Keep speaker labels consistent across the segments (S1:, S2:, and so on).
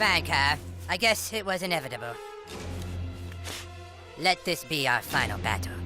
S1: Vanka, I guess it was inevitable. Let this be our final battle.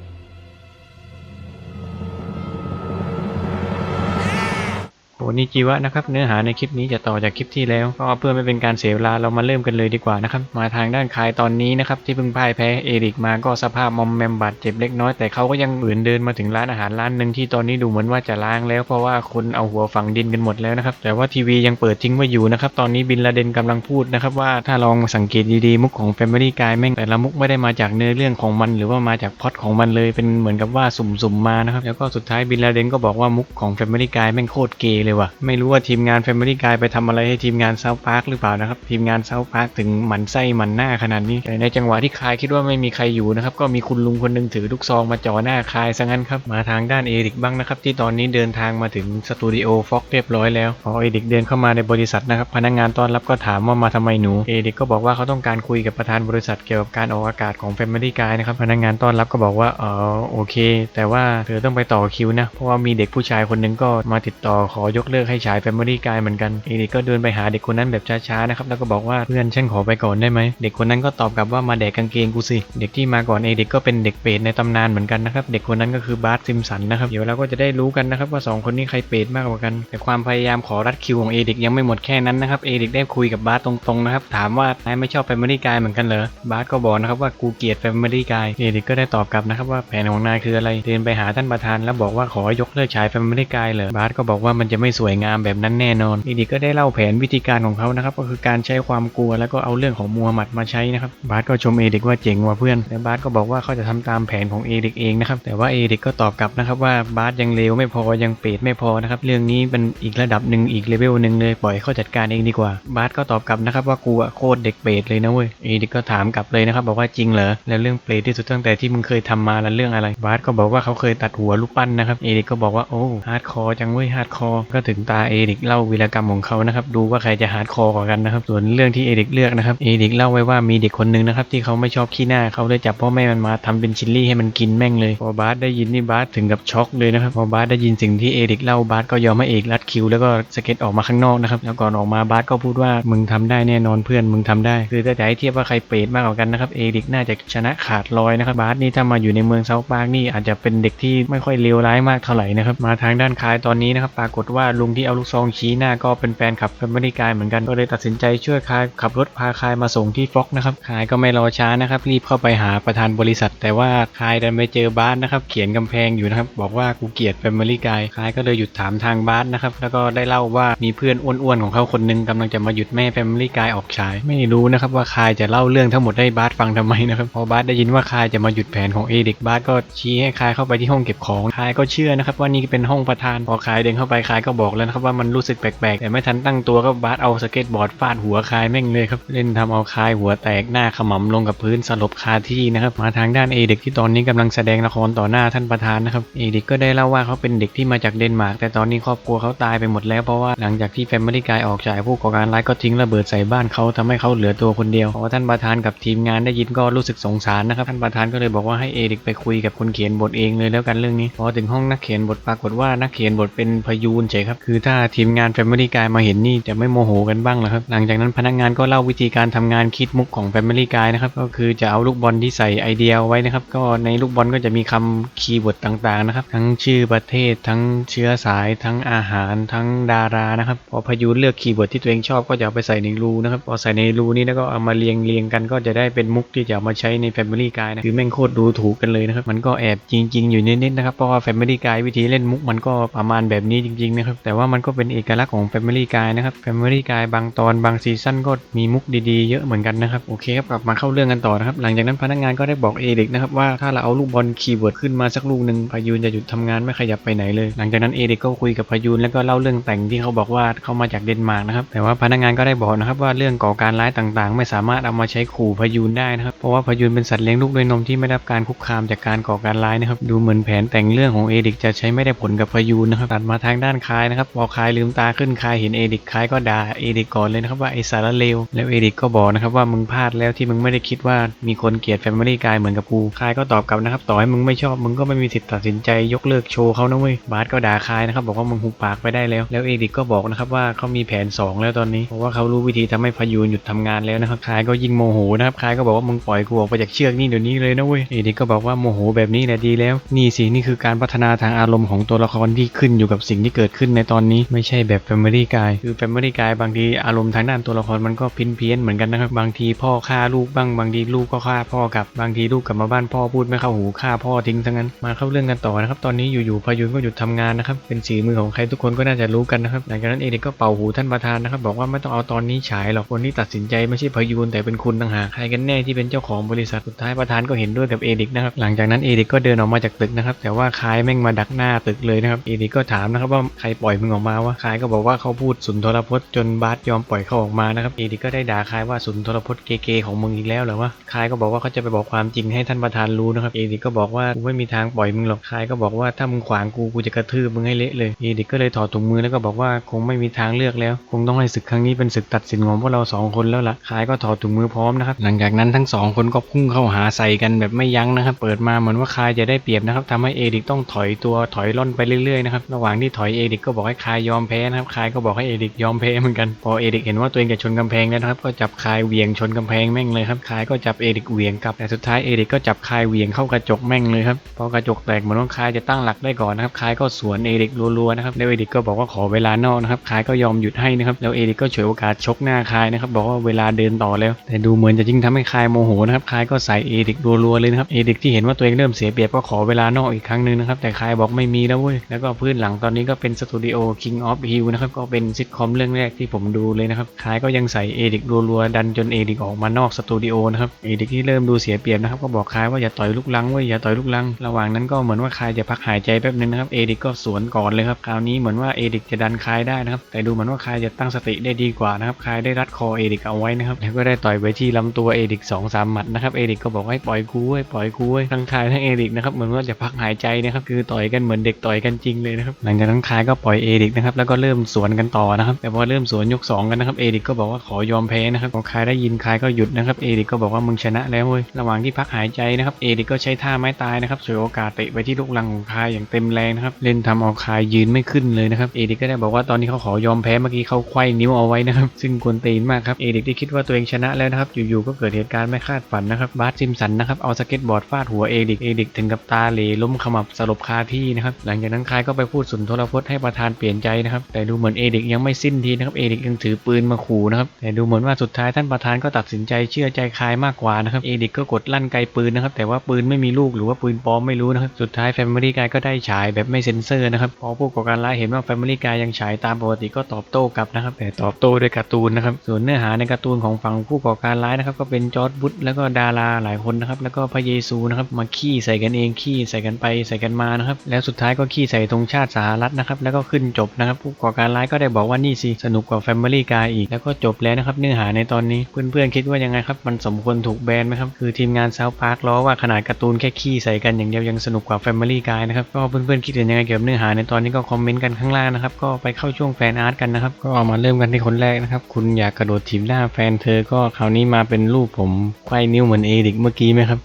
S2: โหนิจิวะนะครับเนื้อหาในคลิปนี้จะต่อจากคลิปที่แล้ว ก็เพื่อไม่เป็นการเสียเวลาเรามาเริ่มกันเลยดีกว่านะครับ มาทางด้านคายตอนนี้นะครับที่เพิ่งพ่ายแพ้เอริกมาก็สภาพมอมแมมบาดเจ็บเล็กน้อยแต่เขาก็ยังฝืนเดินมาถึงร้านอาหารร้านหนึ่งที่ตอนนี้ดูเหมือนว่าจะล้างแล้วเพราะว่าคนเอาหัวฝังดินกันหมดแล้วนะครับแต่ว่าทีวียังเปิดทิ้งไว้อยู่นะครับตอนนี้บินลาเดนกำลังพูดนะครับว่าถ้าลองสังเกตดีๆมุกของ Family Guy แม่งแต่ละมุกไม่ได้มาจากเนื้อเรื่องของมัน หรือว่ามาจากพอตของมันเลยเป็นเหมือนกับว่าสุ่มๆมานะครับแล้วก็สุดท้ายบินลาเดนก็บอกว่ามุกของ Family Guy แม่งโคตรเกยเลยว่ะ ไม่รู้ว่าทีมงาน Family Guy ไปทำอะไรให้ทีมงาน South Park หรือเปล่านะครับ ทีมงาน South Park ถึงหมันไส้หมันหน้าขนาดนี้แต่ในจังหวะที่คายคิดว่าไม่มีใครอยู่นะครับ ก็มีคุณลุงคนหนึงถือลูกซองมาจ่อหน้าคายซะงั้นครับ มาทางด้านเอริกบ้างนะครับ ที่ตอนนี้เดินทางมาถึงสตูดิโอฟ็อกเรียบร้อยแล้ว พอเอริกเดินเข้ามาในบริษัทนะครับ พนักงานต้อนรับก็ถามว่ามาทำไมหนู เอริกก็บอกว่าเขาต้องการคุยกับประธานบริษัทเกี่ยวกับการออกอากาศของ Family Guy นะครับ พนักงานต้อนรับก็บอกว่าอ๋อโอเค แต่ว่าเธอต้องไปต่อคิวนะ เพราะว่ามีเด็กผู้ชายคนนึงก็มาติดต่อขอยกเลิกให้ฉาย Family Guy เหมือนกันเอริกก็เดินไปหาเด็กคนนั้นแบบช้าๆนะครับแล้วก็บอกว่าเพื่อนฉันขอไปก่อนได้ไหมเด็กคนนั้นก็ตอบกลับว่ามาแดกกางเกงกูสิเด็กที่มาก่อนเอริกก็เป็นเด็กเปรตในตำนานเหมือนกันนะครับเด็กคนนั้นก็คือบาร์ตซิมสันนะครับเดี๋ยวเราก็จะได้รู้กันนะครับว่าสองคนนี้ใครเปรตมากกว่ากัน แต่ความพยายามขอรัดคิวของเอริกยังไม่หมดแค่นั้นนะครับเอริกได้คุยกับบาร์ตรงๆนะครับถามว่านายไม่ชอบ Family Guy เหมือนกันเหรอบาร์ตก็บอกนะครับว่ากูเกลียด Family Guy เอริกก็ได้ตอบกลับนะครับว่าแผนของนายคืออะไรเดินไปหาท่านประธาน แล้วบอกว่าขอยกเลิกฉาย Family Guy เหรอบาร์ก็บอกว่ามันจะไม่สวยงามแบบนั้นแน่นอนเอริกก็ได้เล่าแผนวิธีการของเขานะครับก็คือการใช้ความกลัวแล้วก็เอาเรื่องของมูฮัมหมัดมาใช้นะครับบาร์ก็ชมเอริกว่าเจ๋งว่ะเพื่อนและบาร์ก็บอกว่าเขาจะทำตามแผนของเอริกเองนะครับแต่ว่าเอริกก็ตอบกลับนะครับว่าบาร์ยังเลวไม่พอยังเปรตไม่พอนะครับเรื่องนี้เป็นอีกระดับหนึ่งอีกเลเวลหนึ่งเลยปล่อยเขาจัดการเองดีกว่า บาร์ก็ตอบกลับนะครับว่ากูอะโคตรเด็กเปรตเลยนะเว้ยเอริกก็ถามกลับเลยนะครับบอกว่าจริงเหรอแล้วเรื่องเปรตที่สุดตั้งแต่ที่มึงเคยทำมาแล้วเรื่องอะไรบาร์ก็บอกว่าเขาเคยตัดหัวลูกปั้นนะครับเอริกก็บอกว่าโอ้ฮาร์ดคอร์จังเว้ยฮาร์ดคอร์ก็ถึงตาเอริกเล่าวีรกรรมของเขานะครับดูว่าใครจะฮาร์ดคอร์กว่ากันนะครับส่วนเรื่องที่เอริกเลือกนะครับเอริกเล่าไว้ว่ามีเด็กคนหนึ่งนะครับที่เขาไม่ชอบขี้หน้าเขาเลยจับพ่อแม่มันมาทำเป็นชิลลี่ให้มันกินแม่งเลยพอบาร์ได้ยินนี่บาร์ถึงกับช็อกเลยนะครับพอบาร์ได้ยินสิ่งที่เอริกเล่าบาร์ก็ยอมให้เอกรัดคิวแล้วก็สเก็ตออกมาข้างนอกนะครับแล้วก่อนออกมาบาร์ก็พูดว่ามึงทำได้แน่นอนเพื่อนมึงทำได้ คือถ้าจะให้เทียบว่าใครเปรตมากกว่ากันนะครับเอริกน่าจะชนะขาดลอยนะครับบาร์นี่ถ้ามาอยู่ในเมืองเซาท์ปาร์กนี่อาจจะเป็นเด็กที่ไม่ค่อยเลวร้ายมากเท่าไหร่นะครับมาทางด้านคายตอนนี้นะครับปรากฏว่าลุงที่เอาลูกซองชี้หน้าก็เป็นแฟนขับแฟมิลี่กายเหมือนกัน ก็เลยตัดสินใจช่วยคายขับรถพาคายมาส่งที่ฟ็อกนะครับคายก็ไม่รอช้านะครับรีบเข้าไปหาประธานบริษัท แต่ว่าคายดันไปเจอบาสนะครับเขียนกำแพงอยู่นะครับบอกว่ากูเกลียดแฟมิลี่กายคายก็เลยหยุดถามทางบาสนะครับแล้วก็ได้เล่าว่ามีเพื่อนอ้วนๆของเขาคนหนึงกำลังจะมาหยุดแม่แฟมิลี่กายออกฉายไม่รู้นะครับว่าคายจะเล่าเรื่องทั้งหมดให้บาสฟังทำไมนะครับพอบาสได้ยินว่าคายจะมาหยุดแผนของเอริกบาสก็ชี้ให้คายเข้าไปที่ห้องเก็บของคายก็เชื่อนะครับว่านี่เป็นห้องประธานพอคายเดินเข้าไปคายก็บอกแล้วนะครับว่ามันรู้สึกแปลกๆ แต่ไม่ทันตั้งตัวก็บาสเอาสเก็ตบอร์ดฟาดหัวคายแม่งเลยครับ เล่นทำเอาคายหัวแตกหน้าขมำลงกับพื้นสลบคาที่นะครับ มาทางด้านเอริกที่ตอนนี้กำลังแสดงละครต่อหน้าท่านประธานนะครับ เอริกก็ได้เล่าว่าเขาเป็นเด็กที่มาจากเดนมาร์กแต่ตอนนี้ครอบครัวเขาตายไปหมดแล้วเพราะว่าหลังจากที่แฟมิลี่กายออกจากผู้ก่อการร้ายก็ทิ้งระเบิดใส่บ้านเขาทำให้เขาเหลือตัวคนเดียวพอท่านประธานกับทีมงานได้ยินก็รู้สึกสงสารนะครับท่านประธานก็เลยบอกว่าให้เอริกไปคุยกับคนเขียนบทเองเลยแล้วกันเรื่องนี้พอถึงห้องนักเขียนบทปรากฏว่านักเขียนบทเป็นพยูนเฉยครับ คือถ้าทีมงานแฟมิลี่กายมาเห็นนี่จะไม่โมโหกันบ้างเหรอครับ หลังจากนั้นพนักงานก็เล่าวิธีการทำงานคิดมุกของแฟมิลี่กายนะครับ ก็คือจะเอาลูกบอลที่ใส่ไอเดียไว้นะครับ ก็ในลูกบอลก็จะมีคำคีย์เวิร์ดต่างๆนะครับ ทั้งชื่อประเทศ ทั้งเชื้อสาย ทั้งอาหาร ทั้งดารานะครับ พอพายูนเลือกคีย์เวิร์ดที่ตัวเองชอบก็จะเอาไปใส่ในรูนะครับ พอใส่ในรูนี้แล้วก็เอามาเรียงเรียงกันก็จะได้เป็นมุกที่จะามาใช้ใน Family Guy นะ คือแม่งโคตรดูถูกกันเลยนะครับ มันก็แอบจริง ๆ อยู่นิดๆนะครับ เพราะว่า Family Guy วิธีเล่นมุกมันก็ประมาณแบบนี้จริงๆนะครับ แต่ว่ามันก็เป็นเอกลักษณ์ของ Family Guy นะครับ Family Guy บางตอนบางซีซั่นก็มีมุกดีๆ เยอะเหมือนกันนะครับ โอเคครับ กลับมาเข้าเรื่องกันต่อนะครับ หลังจากนั้นพนักงานก็ได้บอกเอเด็กนะครับว่าถ้าเราเอาลูกบอลคีย์เวิร์ดขึ้นมาสักลูกหนึ่งพายุนจะหยุดทำงานไม่ขยับไปไหนเลย หลังจากนั้นเอเด็กก็คุยกับพายุนแล้วก็เล่าเรื่องแต่งที่เขาบอกว่าเขามาจากเดนมาร์กนะครับ แต่ว่าพนักงานก็ได้บอกนะครับว่าเรื่องก่อการร้ายต่างๆ ไม่สามารถเอามาใช้ขู่พายุนได้นะครับเพราะว่าพายุนเป็นสัตว์เลี้ยงลูกด้วยนมที่ไม่ได้รับการคุกคามจากการก่อการร้ายนะครับดูเหมือนแผนแต่งเรื่องของเอเด็กจะใช้ไม่ได้ผลกับพายุนนะครับตัดมาทางด้านคาายนะครับพอคายลืมตาขึ้นคายเห็นเอดิกคายก็ด่าเอดิกก่อนเลยนะครับว่าไอสารเลวแล้วเอดิกก็บอกนะครับว่ามึงพลาดแล้วที่มึงไม่ได้คิดว่ามีคนเกลียดแฟมิลี่กายเหมือนกับกูคายก็ตอบกลับนะครับ ต่อให้มึงไม่ชอบมึงก็ไม่มีสิทธิ์ตัดสินใจยกเลิกโชว์เขานะเว้ยบาสก็ด่าคายนะครับบอกว่ามึงหุบปากไปได้แล้ว แล้วเอดิกก็บอกนะครับว่าเขามีแผนสองแล้วตอนนี้เพราะว่าเขารู้วิธีทำให้พายูนหยุดทำงานแล้วนะครับคายก็ยิ่งโมโหนะครับคายก็บอกว่ามึงปล่อยกูออกไปจากเชือกนี่เดี๋ยวนี้เลยนะเว้ยเอดิกก็บอกว่าโมโหแบบนี้แหละดีแล้วนี่สินี่คือการพัฒนาทางอารมณ์ของตัวละครที่ขึ้นอยู่กับสิ่งที่เกิดขึ้นในตอนนี้ไม่ใช่แบบ Family Guy คือ Family Guy บางทีอารมณ์ทางด้านตัวละครมันก็พินเพี้ยนเหมือนกันนะครับบางทีพ่อฆ่าลูกบ้างบางทีลูกก็ฆ่าพ่อกลับบางทีลูกกลับมาบ้านพ่อพูดไม่เข้าหูฆ่าพ่อทิ้งซะงั้นมาเข้าเรื่องกันต่อนะครับตอนนี้อยู่ๆพายุนก็หยุดทำงานนะครับเป็นสีมือของใครทุกคนก็น่าจะรู้กันนะครับหลังจากนั้นเอเด็กก็เป่าหูท่านประธานนะครับบอกว่าไม่ต้องเอาตอนนี้ฉายหรอกคนที่ตัดสินใจไม่ใช่พายุนแต่เป็นคุณต่างหากใครกันแน่ที่เป็นเจ้าของบริษัทสุดท้ายประธานก็เห็นด้วยกับเอดิกนะครับหลังจากนั้นเอดิกก็เดินออกมาจากตึกนะครับแต่ว่าคายแม่งมาดักหน้าตึกเลยนะครับเอดิกก็ถามนะครับว่าใครปล่อยมึงออกมาวะคายก็บอกว่าเขาพูดสุนทรพจน์จนบาสยอมปล่อยเขาออกมานะครับเอดิกก็ได้ด่าคายว่าสุนทรพจน์เกๆของมึงอีกแล้วเหรอวะคายก็บอกว่าเขาจะไปบอกความจริงให้ท่านประธานรู้นะครับเอดิกก็บอกว่ากูไม่มีทางปล่อยมึงหรอกคายก็บอกว่าถ้ามึงขวางกูกูจะกระทืบมึงให้เละเลยเอดิกก็เลยถอดถุงมือแล้วก็บอกว่าคงไม่มีทางเลือกแล้ว คงต้องให้ศึกครั้งนี้เป็นศึกตัดสินของพวกเราสองคนแล้วล่ะคายก็ถอดถุงมือพร้อมนะครับหลังจากนั้นทั้งสองคนก็พุ่งเข้าหาใส่กันแบบไม่ยั้งนะครับเปิดมาเหมือนว่าคายจะได้เปรียบนะครับทำให้เอดิกต้องถอยตัวถอยล่อนไปเรื่อยๆนะครับระหว่างที่ถอยเอดิกก็บอกให้คายยอมแพ้นะครับคายก็บอกให้เอดิกยอมแพ้เหมือนกันพอเอดิกเห็นว่าตัวเองจะชนกำแพงแล้วนะครับก็จับคายเหวี่ยงชนกำแพงแม่งเลยครับคายก็จับเอดิกเหวี่ยงกลับแต่สุดท้ายเอดิกก็จับคายเหวี่ยงเข้ากระจกแม่งเลยครับพอกระจกแตกเหมือนว่าคายจะตั้งหลักได้ก่อนนะครับคายก็สวนเอดิกรัวๆนะครับแล้วเอดิกก็บอกว่าขอเวลานอกนะครับคายก็ยอมหยุดให้นะครับแล้วเอดิกก็ฉวยโอกาสชกหน้าคายนะครับบอกว่าเวลาเดินต่อแล้ว แต่ดูเหมือนจะยิ่งทำให้คายโมโหนะครับคายก็ใส่เอดิกรัวๆเลยนะครับเอดิกที่เห็นว่าตัวเองเริ่มเสียเปรียบก็ขอเวลานอกอีกครั้งหนึ่งนะครับแต่คายบอกไม่มีแล้วเว้ยแล้วก็พื้นหลังตอนนี้ก็เป็นสตดิโอ King of Hill นะครับก็เป็นซิทคอมเรื่องแรกที่ผมดูเลยนะครับคายก็ยังใส่เอดิกรัวๆดันจนเอดิกออกมานอกสตูดิโอนะครับเอดิกที่เริ่มดูเสียเปรียบนะครับก็บอกคายว่าอย่าต่อยลูกลังเว้ยอย่าต่อยลูกลัง ระหว่างนั้นก็เหมือนว่าคายจะพักหายใจแป๊บนึงนะครับเอดิกก็สวนก่อนเลยครับคราวนี้เหมือนว่าเอดิกจะดันคายได้นะครับแต่ดูเหมือนว่าคายจะตั้งสติได้ดีกว่านะครับคายได้รัดคอเอดิกเอาไว้นะครับแล้วก็ได้ต่อยไปที่ลำตัวเอดิกสองสามหมัดนะครับเอดิกก็บอกให้ปล่อยกูเว้ยปล่อยกูเว้ยทั้งคายทั้งเอดิกนะครับเหมือนว่าจะพักหายใจนะครับคือต่อยกันเหมือนเด็กต่อยกันจริงเลยนะครับหลังจากนั้นคายก็ปล่อยเอดิกนะครับแล้วก็เริ่มสวนกันต่อนะครับ แต่พอเริ่มสวนยกสองกันนะครับเอดิกก็บอกว่าขอยอมแพ้นะครับพอคายได้ยินคายก็หยุดนะครับเอดิกก็บอกว่ามึงชนะแล้วเว้ยระหว่างที่พักหายใจนะครับเอดิกก็ใช้ท่าไม้ตายนะครับฉวยโอกาสเตะไปที่ลูกลังของคายอย่างเต็มแรงนะครับเล่นทำเอาคายยืนไม่ขึ้นเลยนะครับเอดิกก็ได้บอกว่าตอนนี้เขาขอยอมแพ้เมื่อกี้เขาไขว้นิ้วเอาไว้นะครับซึ่งกวนตีนมากครับเอดิกที่คิดว่าตัวเองชนะแล้วนะครับอยู่ๆก็เกิดเหตุการณ์ไม่คาดฝันนะครับบาสซิมสันนะครับเอาสเก็ตบอร์ดฟาดหัวเอดิกเอดิกถึงกับตาเหลล้มขมับสลบคาที่นะครับหลังจากนั้นคายก็ไปพูดสุนทรพจน์ให้ประธานเปลี่ยนใจนะครับ แต่ดูเหมือนเอดิกยังไม่สิ้นทีนะครับ เอดิกยังถือปืนมาขู่นะครับ แต่ดูเหมือนว่าสุดท้ายท่านประธานก็ตัดสินใจเชื่อใจคายมากกว่านะครับ เอดิกก็กดลั่นไกปืนนะครับ แต่ว่าปืนไม่มีลูกหรือว่าปืนปลอมไม่รู้นะครับ สุดท้ายแฟมิลี่กายก็ได้ฉายแบบไม่เซ็นเซอร์นะครับ พอผู้ก่อการร้ายเห็นว่าแฟมิลี่กายยังฉายตามปกติก็ตอบโต้กลับนะครับ แต่ตอบโต้ด้วยการ์ตูนนะครับ ส่วนเนื้อหาในการ์ตูนของฝั่งผู้ก่อการร้ายนะครับก็เป็นจอร์ดบุตแล้วก็ดาราหลายคนนะครับ แล้วก็พระเยซูนะครับมาขี้ใส่กันเองขี้ใส่กันไปใส่กันมานะครับ แล้วสุดท้ายก็ขี้ใส่ธงชาติสหรัฐนะครับ แล้วก็ขึ้นจบนะครับผู้ก่อการร้ายก็ได้บอกว่านี่สิสนุกกว่าแฟมิลี่กายอีกแล้วก็จบแล้วนะครับเนื้อหาในตอนนี้เพื่อนๆคิดว่ายังไงครับมันสมควรถูกแบนไหมครับคือทีมงานเซาพาร์คล้อว่าขนาดการ์ตูนแค่ขี้ใส่กันอย่างเดียวยังสนุกกว่าแฟมิลี่กายนะครับก็เพื่อนๆคิดเห็นยังไงเกี่ยวกับเนื้อหาในตอนนี้ก็คอมเมนต์กันข้างล่างนะครับก็ไปเข้าช่วงแฟนอาร์ตกันนะครับก็มาเริ่มกันที่คนแรกนะครับคุณอยากกระโดดถีบหน้าแฟนเธอก็คราวนี้มาเป็นรูปผมไขว้นิ้วเหมือนเอดิกเมื่อกี้ไหมครับ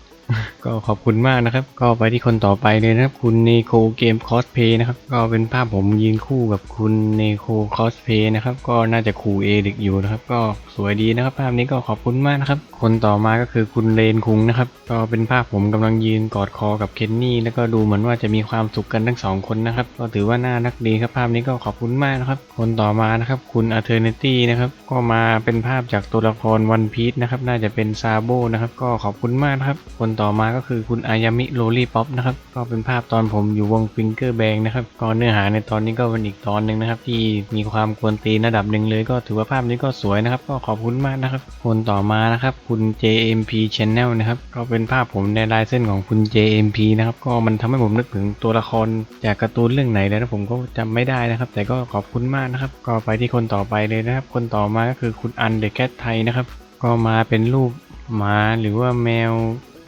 S2: ก็ขอบคุณมากนะครับ ก็ไปที่คนต่อไปเลยนะครับ คุณเนโคเกมคอสเพย์นะครับ ก็เป็นภาพผมยืนคู่กับคุณเนโคคอสเพย์นะครับ ก็น่าจะคู่เอดิกอยู่นะครับ ก็สวยดีนะครับ ภาพนี้ก็ขอบคุณมากนะครับ คนต่อมาก็คือคุณเลนคุงนะครับ ก็เป็นภาพผมกำลังยืนกอดคอกับเคนนี่ แล้วก็ดูเหมือนว่าจะมีความสุขกันทั้งสองคนนะครับ ก็ถือว่าน่ารักดีครับ ภาพนี้ก็ขอบคุณมากนะครับ คนต่อมานะครับ คุณอัเทอร์เนตี้นะครับ ก็มาเป็นภาพจากตัวละครวันพีชนะครับ น่าจะเป็นซาโบนะครับ ก็ขอบคุณมากนะครับ คนต่อมาก็็คือคุณอายามิโรลี่ป๊อปนะครับ ก็เป็นภาพตอนผมอยู่วงฟิงเกอร์แบงนะครับ ก็เนื้อหาในตอนนี้ก็เป็นอีกตอนหนึ่งนะครับ ที่มีความกวนตีนระดับหนึ่งเลย ก็ถือว่าภาพนี้ก็สวยนะครับ ก็ขอบคุณมากนะครับ คนต่อมานะครับ คุณ JMP Channel นะครับ ก็เป็นภาพผมในลายเส้นของคุณ JMP นะครับ ก็มันทำให้ผมนึกถึงตัวละครจากการ์ตูนเรื่องไหนแล้วนะผมก็จำไม่ได้นะครับ แต่ก็ขอบคุณมากนะครับ ก็ไปที่คนต่อไปเลยนะครับ คนต่อมาก็คือคุณอันเดอะแคทไทยนะครับ ก็มาเป็นรูปหมาหรือว่าแมว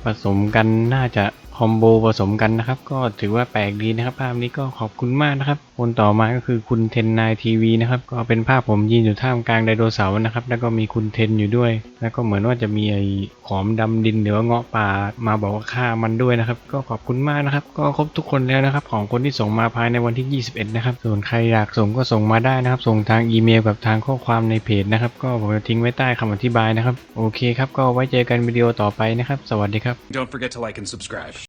S2: ผสมกันน่าจะ อมโบผสมกันนะครับ ก็ถือว่าแปลกดีนะครับ ภาพนี้ก็ขอบคุณมากนะครับ คนต่อมาก็คือคุณเทนนายทีวีนะครับ ก็เป็นภาพผมยืนอยู่ท่ามกลางไดโนเสาร์นะครับ แล้วก็มีคุณเทนอยู่ด้วย แล้วก็เหมือนว่าจะมีไอ้ขอมดำดินหรือว่าเงาะป่ามาบอกว่าฆ่ามันด้วยนะครับ ก็ขอบคุณมากนะครับ ก็ครบทุกคนแล้วนะครับ ของคนที่ส่งมาภายในวันที่ 21 นะครับ ส่วนใครอยากส่งก็ส่งมาได้นะครับ ส่งทางอีเมลกับทางข้อความในเพจนะครับ ก็ผมจะทิ้งไว้ใต้คำอธิบายนะครับ โอเคครับ ก็ไว้เจอกันวิดีโอต่อไปนะครับ สวัสดีครับ
S3: Don't forget to like and subscribe.